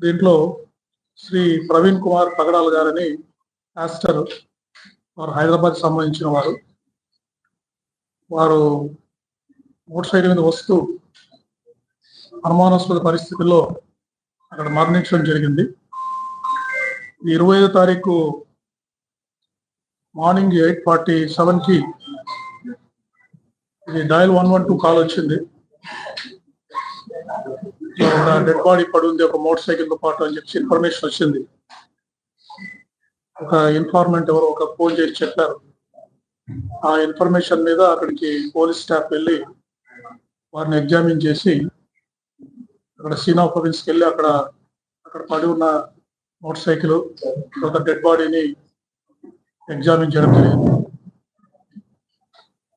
దీంట్లో శ్రీ ప్రవీణ్ కుమార్ పగడాల్ గారని యాస్టర్ వారు హైదరాబాద్ సంబంధించిన వారు. వారు మోటార్ సైకిల్ మీద వస్తూ అనుమానాస్పద పరిస్థితుల్లో అక్కడ మరణించడం జరిగింది. ఇరవై ఐదో తారీఖు మార్నింగ్ ఎయిట్ ఫార్టీ సెవెన్కి ఇది dial one one two call వచ్చింది. డెడ్ బాడీ పడి ఉంది ఒక మోటార్ సైకిల్తో పాటు అని చెప్పి ఇన్ఫర్మేషన్ వచ్చింది. ఒక ఇన్ఫార్మెంట్ ఎవరో ఒక ఫోన్ చేసి చెప్పారు. ఆ ఇన్ఫర్మేషన్ మీద అక్కడికి పోలీస్ స్టాఫ్ వెళ్ళి వారిని ఎగ్జామిన్ చేసి అక్కడ సీన్ ఆఫ్కి వెళ్ళి అక్కడ అక్కడ పడి ఉన్న మోటార్ సైకిల్ ఒక డెడ్ బాడీని ఎగ్జామిన్ చేయడం జరిగింది.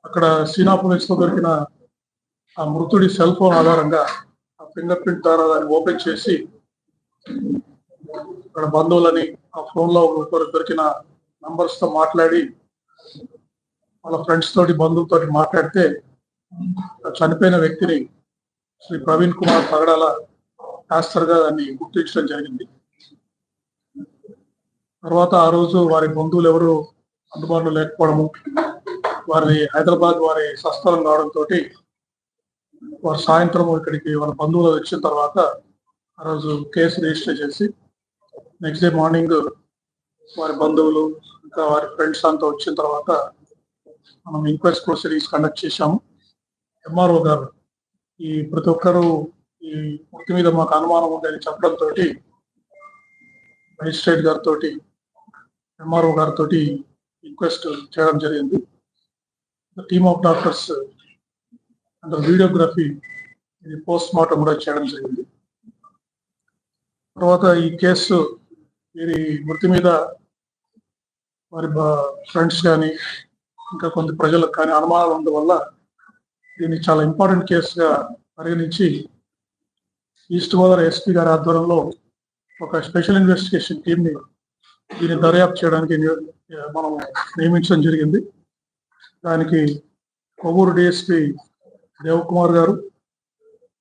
అక్కడ సీన్ ఆఫ్లో దొరికిన ఆ మృతుడి సెల్ ఫోన్ ఆధారంగా ఫింగర్ ప్రింట్ ద్వారా దాన్ని ఓపెన్ చేసి అక్కడ బంధువులని ఆ ఫోన్లో ఒకరు దొరికిన నంబర్స్తో మాట్లాడి వాళ్ళ ఫ్రెండ్స్ తోటి బంధువులతోటి మాట్లాడితే చనిపోయిన వ్యక్తిని శ్రీ ప్రవీణ్ కుమార్ పగడాల పాస్టర్గా దాన్ని గుర్తించడం జరిగింది. తర్వాత ఆ రోజు వారి బంధువులు ఎవరు అందుబాటులో లేకపోవడము వారి హైదరాబాద్ వారి సస్థలం కావడంతో వారు సాయంత్రం ఇక్కడికి వాళ్ళ బంధువులు వచ్చిన తర్వాత ఆ రోజు కేసు రిజిస్టర్ చేసి నెక్స్ట్ డే మార్నింగ్ వారి బంధువులు ఇంకా వారి ఫ్రెండ్స్ అంతా వచ్చిన తర్వాత మనం ఇంక్వెస్ట్ ప్రొసీడింగ్స్ కండక్ట్ చేశాము. ఎంఆర్ఓ గారు ఈ ప్రతి ఒక్కరూ ఈ మృతి మీద మాకు అనుమానం ఉందని చెప్పడంతో మెజిస్ట్రేట్ గారితో ఎంఆర్ఓ గారితో రిక్వెస్ట్ చేయడం జరిగింది. టీమ్ ఆఫ్ డాక్టర్స్ అందులో వీడియోగ్రఫీ ఇది పోస్ట్ మార్టం కూడా చేయడం జరిగింది. తర్వాత ఈ కేసు వీరి మృతి మీద వారి ఫ్రెండ్స్ కానీ ఇంకా కొంత ప్రజలకు కానీ అనుమానాలు ఉండడం వల్ల దీన్ని చాలా ఇంపార్టెంట్ కేసుగా పరిగణించి ఈస్ట్ గోదావరి ఎస్పీ గారి ఆధ్వర్యంలో ఒక స్పెషల్ ఇన్వెస్టిగేషన్ టీమ్ని దీన్ని దర్యాప్తు చేయడానికి మనం నియమించడం జరిగింది. దానికి కొవ్వూరు డిఎస్పీ దేవకుమార్ గారు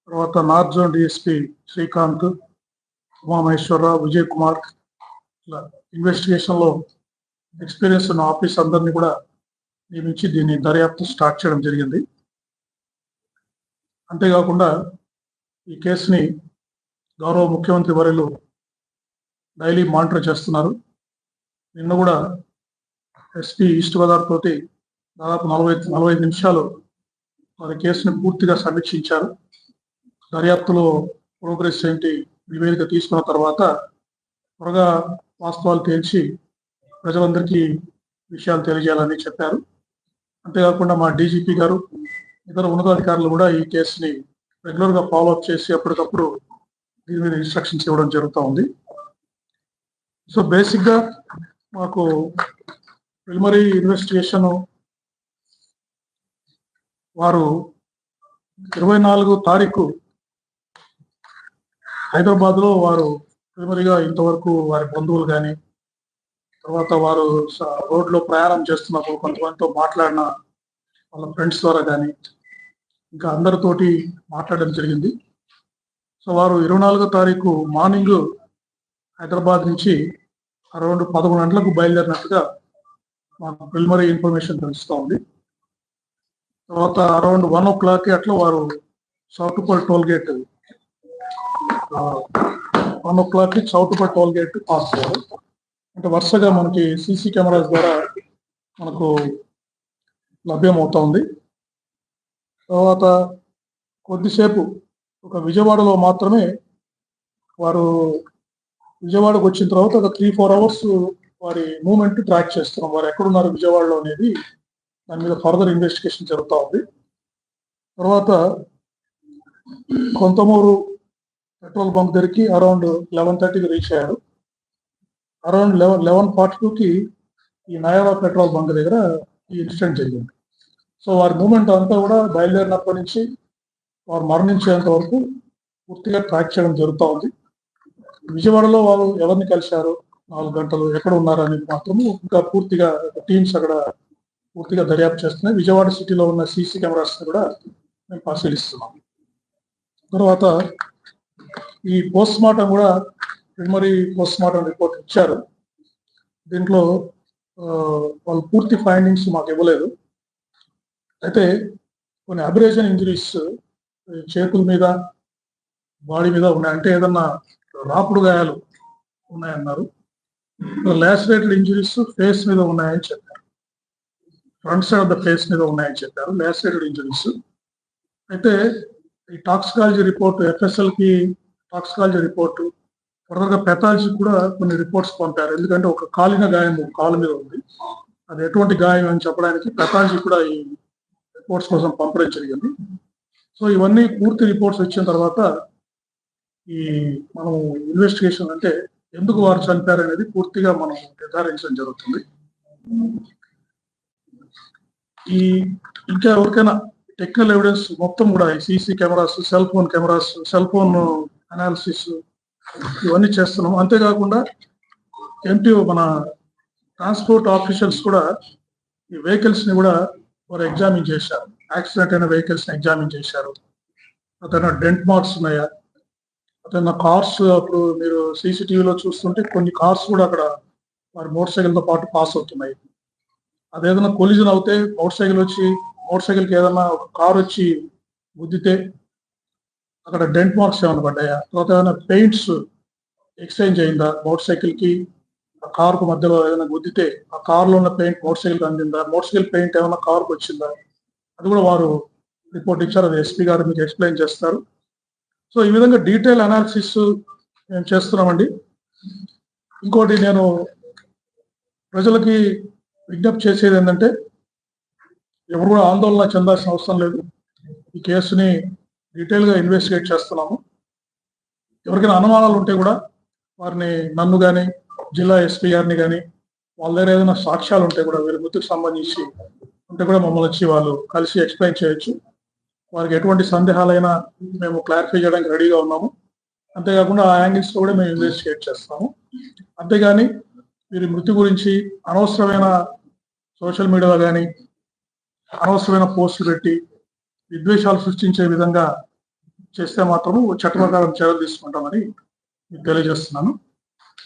తర్వాత north zone DSP Srikanth Umamaheswararao Vijay Kumar ఇలా ఇన్వెస్టిగేషన్లో ఎక్స్పీరియన్స్ ఉన్న ఆఫీస్ అందరినీ కూడా నియమించి దీన్ని దర్యాప్తు స్టార్ట్ చేయడం జరిగింది. అంతేకాకుండా ఈ కేసుని గౌరవ ముఖ్యమంత్రి వర్యులు డైలీ మానిటర్ చేస్తున్నారు. నిన్న కూడా ఎస్పీ ఈస్ట్ గోదావరితోటి దాదాపు నలభై నలభై నిమిషాలు వారి కేసుని పూర్తిగా సమీక్షించారు. దర్యాప్తులో ప్రోగ్రెస్ ఏంటి నివేదిక తీసుకున్న తర్వాత త్వరగా వాస్తవాలు తేల్చి ప్రజలందరికీ విషయాలు తెలియజేయాలని చెప్పారు. అంతేకాకుండా మా డీజీపీ గారు ఇతర ఉన్నతాధికారులు కూడా ఈ కేసుని రెగ్యులర్గా ఫాలో అప్ చేసి అప్పటికప్పుడు దీని మీద ఇన్స్ట్రక్షన్స్ ఇవ్వడం జరుగుతూ ఉంది. సో బేసిక్గా మాకు ప్రిలిమరీ ఇన్వెస్టిగేషన్ వారు ఇరవై నాలుగు తారీఖు హైదరాబాద్లో వారు ప్రిమరిగా ఇంతవరకు వారి బంధువులు కానీ తర్వాత వారు స- రోడ్లో ప్రయాణం చేస్తున్నప్పుడు కొంతమందితో మాట్లాడిన వాళ్ళ ఫ్రెండ్స్ ద్వారా కానీ ఇంకా అందరితోటి మాట్లాడడం జరిగింది. సో వారు ఇరవై నాలుగో తారీఖు మార్నింగ్ హైదరాబాద్ నుంచి అరౌండ్ పదకొండు గంటలకు బయలుదేరినట్టుగా మాకు ప్రిలిమరీ ఇన్ఫర్మేషన్ తెలుస్తూ ఉంది తర్వాత అరౌండ్ వన్ ఓ క్లాక్ అట్లా వారు సౌటుపల్ టోల్ గేట్ వన్ ఓ క్లాక్కి టోల్ గేట్ పాస్ అయ్యారు. అంటే వరుసగా మనకి సీసీ కెమెరాస్ ద్వారా మనకు లభ్యమవుతోంది. తర్వాత కొద్దిసేపు ఒక విజయవాడలో మాత్రమే వారు విజయవాడకు వచ్చిన తర్వాత ఒక త్రీ ఫోర్ అవర్స్ వారి మూమెంట్ ట్రాక్ చేస్తున్నాం. వారు ఎక్కడున్నారు విజయవాడలో అనేది దాని మీద ఫర్దర్ ఇన్వెస్టిగేషన్ జరుగుతూ ఉంది. తర్వాత కొంతమూరు పెట్రోల్ బంక్ దగ్గరికి అరౌండ్ లెవెన్ థర్టీకి రీచ్ అయ్యారు అరౌండ్ లెవెన్ లెవెన్ ఫార్టీ టూకి ఈ నయారా పెట్రోల్ బంక్ దగ్గర ఈ ఇన్సిడెంట్ జరిగింది. సో వారి మూమెంట్ అంతా కూడా బయలుదేరినప్పటి నుంచి వారు మరణించేంత వరకు పూర్తిగా ట్రాక్ చేయడం జరుగుతూ ఉంది. విజయవాడలో వాళ్ళు ఎవరిని కలిశారు? నాలుగు గంటలు ఎక్కడ ఉన్నారు అనేది మాత్రము ఇంకా పూర్తిగా టీమ్స్ అక్కడ పూర్తిగా దర్యాప్తు చేస్తున్నాయి. విజయవాడ సిటీలో ఉన్న సీసీ కెమెరాస్ కూడా మేము పరిశీలిస్తున్నాం తర్వాత ఈ పోస్ట్ మార్టం కూడా ప్రిమరీ పోస్ట్ మార్టం రిపోర్ట్ ఇచ్చారు. దీంట్లో వాళ్ళు పూర్తి ఫైండింగ్స్ మాకు ఇవ్వలేదు. అయితే కొన్ని అబ్రేషన్ ఇంజరీస్ చేతుల మీద బాడీ మీద ఉన్నాయి. అంటే ఏదన్నా రాపుడు గాయాలు ఉన్నాయన్నారు. లాసిరేటెడ్ ఇంజరీస్ ఫేస్ మీద ఉన్నాయని చెప్పారు. Front side of the face మీద ఉన్నాయని చెప్పారు. లాసిరేటెడ్ ఇంజరీస్ అయితే ఈ టాక్సికాలజీ రిపోర్ట్ ఎఫ్ఎస్ఎల్కి టాక్సికాలజీ రిపోర్ట్ ఫర్దర్గా పెథాలజీ కూడా కొన్ని రిపోర్ట్స్ పంపారు. ఎందుకంటే ఒక కాలిన గాయం కాలు మీద ఉంది. అది ఎటువంటి గాయం అని చెప్పడానికి పెథాలజీ కూడా ఈ రిపోర్ట్స్ కోసం పంపడం జరిగింది. సో ఇవన్నీ పూర్తి రిపోర్ట్స్ వచ్చిన తర్వాత ఈ మనం ఇన్వెస్టిగేషన్ అంటే ఎందుకు వారు చంపారు అనేది పూర్తిగా మనం నిర్ధారించడం జరుగుతుంది. ఈ ఇంకా ఎవరికైనా టెక్నికల్ ఎవిడెన్స్ మొత్తం కూడా CC cameras cell phone cameras cell phone analysis ఇవన్నీ చేస్తున్నాం. అంతేకాకుండా ఎంటీఓ మన ట్రాన్స్పోర్ట్ ఆఫీషియల్స్ కూడా ఈ వెహికల్స్ని కూడా వారు ఎగ్జామిన్ చేశారు. యాక్సిడెంట్ అయిన వెహికల్స్ని ఎగ్జామిన్ చేశారు. అతను డెంట్ మార్క్స్ ఉన్నాయా? అతను కార్స్ అప్పుడు మీరు సీసీటీవీలో చూస్తుంటే కొన్ని కార్స్ కూడా అక్కడ వారి మోటార్ సైకిల్తో పాటు పాస్ అవుతున్నాయి. అదేదైనా కొలిజన్ అవుతే మోటార్ సైకిల్ వచ్చి మోటార్ సైకిల్కి ఏదైనా ఒక కార్ వచ్చి గుద్దితే అక్కడ డెంట్ మార్క్స్ ఏమైనా పడ్డాయా? తర్వాత ఏమైనా పెయింట్స్ ఎక్స్చేంజ్ అయిందా మోటార్ సైకిల్కి? ఆ కార్కు మధ్యలో ఏదైనా గుద్దితే ఆ కారులో ఉన్న పెయింట్ మోటార్ సైకిల్ అందిందా? మోటార్ సైకిల్ పెయింట్ ఏమైనా కార్కు వచ్చిందా? అది కూడా వారు రిపోర్ట్ ఇచ్చారు అది ఎస్పీ గారు మీకు ఎక్స్ప్లెయిన్ చేస్తారు. సో ఈ విధంగా డీటెయిల్ అనాలిసిస్ మేము చేస్తున్నామండి. ఇంకోటి నేను ప్రజలకి విజ్ఞప్తి చేసేది ఏంటంటే ఎవరు కూడా ఆందోళన చెందాల్సిన అవసరం లేదు. ఈ కేసుని డీటెయిల్గా ఇన్వెస్టిగేట్ చేస్తున్నాము. ఎవరికైనా అనుమానాలు ఉంటే కూడా వారిని నన్ను కానీ జిల్లా ఎస్పీ గారిని కానీ వాళ్ళ దగ్గర ఏదైనా సాక్ష్యాలు ఉంటే కూడా వీరి మృతికి సంబంధించి ఉంటే కూడా మమ్మల్ని వచ్చి వాళ్ళు కలిసి ఎక్స్ప్లెయిన్ చేయొచ్చు. వారికి ఎటువంటి సందేహాలైనా మేము క్లారిఫై చేయడానికి రెడీగా ఉన్నాము. అంతేకాకుండా ఆ యాంగిల్స్ కూడా మేము ఇన్వెస్టిగేట్ చేస్తాము. అంతేగాని వీరి మృతి గురించి అనవసరమైన సోషల్ మీడియాలో కానీ అనవసరమైన పోస్టులు పెట్టి విద్వేషాలు సృష్టించే విధంగా చేస్తే మాత్రం చట్ట ప్రకారం చర్యలు తీసుకుంటామని తెలియజేస్తున్నాను.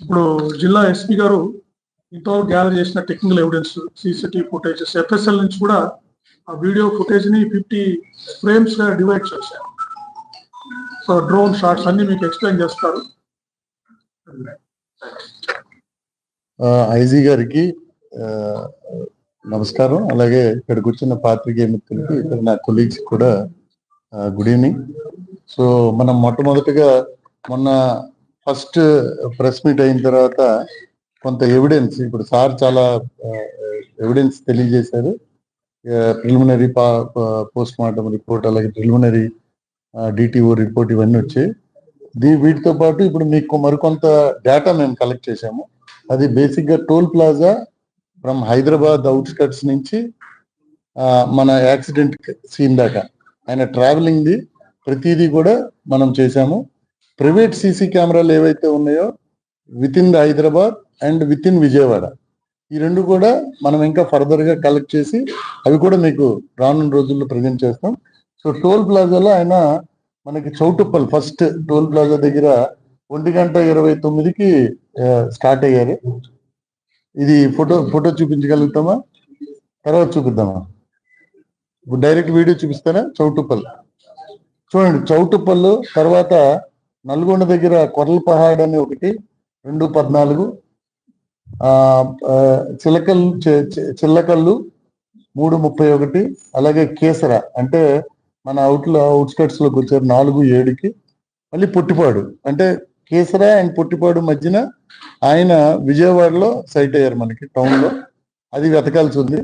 ఇప్పుడు జిల్లా ఎస్పీ గారు ఇంతవరకు గ్యాదర్ చేసిన technical evidence CCTV footages FSL నుంచి కూడా ఆ వీడియో ఫుటేజ్ని ఫిఫ్టీ ఫ్రేమ్స్గా డివైడ్ చేశారు. సో డ్రోన్ షాట్స్ అన్ని మీకు ఎక్స్ప్లెయిన్ చేస్తారు. ఐజీ గారికి నమస్కారం. అలాగే ఇక్కడ కూర్చున్న పాత్రికేయ మిత్రులకి ఇక్కడ నా కొలీగ్స్ కూడా గుడ్ ఈవినింగ్ సో మనం మొట్టమొదటిగా మొన్న ఫస్ట్ ప్రెస్ మీట్ అయిన తర్వాత కొంత ఎవిడెన్స్ ఇప్పుడు సార్ చాలా ఎవిడెన్స్ తెలియజేశారు. ప్రిలిమినరీ పోస్ట్ మార్టం రిపోర్ట్ అలాగే ప్రిలిమినరీ డిటిఓ రిపోర్ట్ ఇవన్నీ వచ్చాయి. దీ వీటితో పాటు ఇప్పుడు మీకు మరికొంత డేటా మేము కలెక్ట్ చేశాము. అది బేసిక్గా toll plaza from Hyderabad outskirts నుంచి మన యాక్సిడెంట్ సీన్ దాకా. ఆయన ట్రావెలింగ్ ది ప్రతిదీ కూడా మనం చేశాము. ప్రైవేట్ సీసీ కెమెరాలు ఏవైతే ఉన్నాయో within the Hyderabad and within Vijayawada. ఈ రెండు కూడా మనం ఇంకా ఫర్దర్గా కలెక్ట్ చేసి అవి కూడా మీకు రానున్న రోజుల్లో ప్రజెంట్ చేస్తాం. సో టోల్ ప్లాజాలో ఆయన మనకి చౌటుప్పల్ ఫస్ట్ టోల్ ప్లాజా దగ్గర ఒంటి గంట ఇరవై తొమ్మిదికి స్టార్ట్ అయ్యారు. ఇది ఫోటో ఫోటో చూపించగలుగుతామా? తర్వాత చూపిద్దామా? ఇప్పుడు డైరెక్ట్ వీడియో చూపిస్తానా? చౌటుప్పల్. చూడండి చౌటుప్పల్ తర్వాత నల్గొండ దగ్గర కొర్ల పహాడ్ అని ఒకటి రెండు పద్నాలుగు చిలకల్ చిల్లకల్లు మూడు ముప్పై ఒకటి అలాగే కేసర. అంటే మన అవుట్లో అవుట్స్కట్స్లోకి వచ్చారు నాలుగు ఏడుకి. మళ్ళీ పొట్టిపాడు. అంటే కేసరా అండ్ పొట్టిపాడు మధ్యన ఆయన విజయవాడలో సైట్ అయ్యారు మనకి టౌన్లో. అది వెతకాల్సి ఉంది.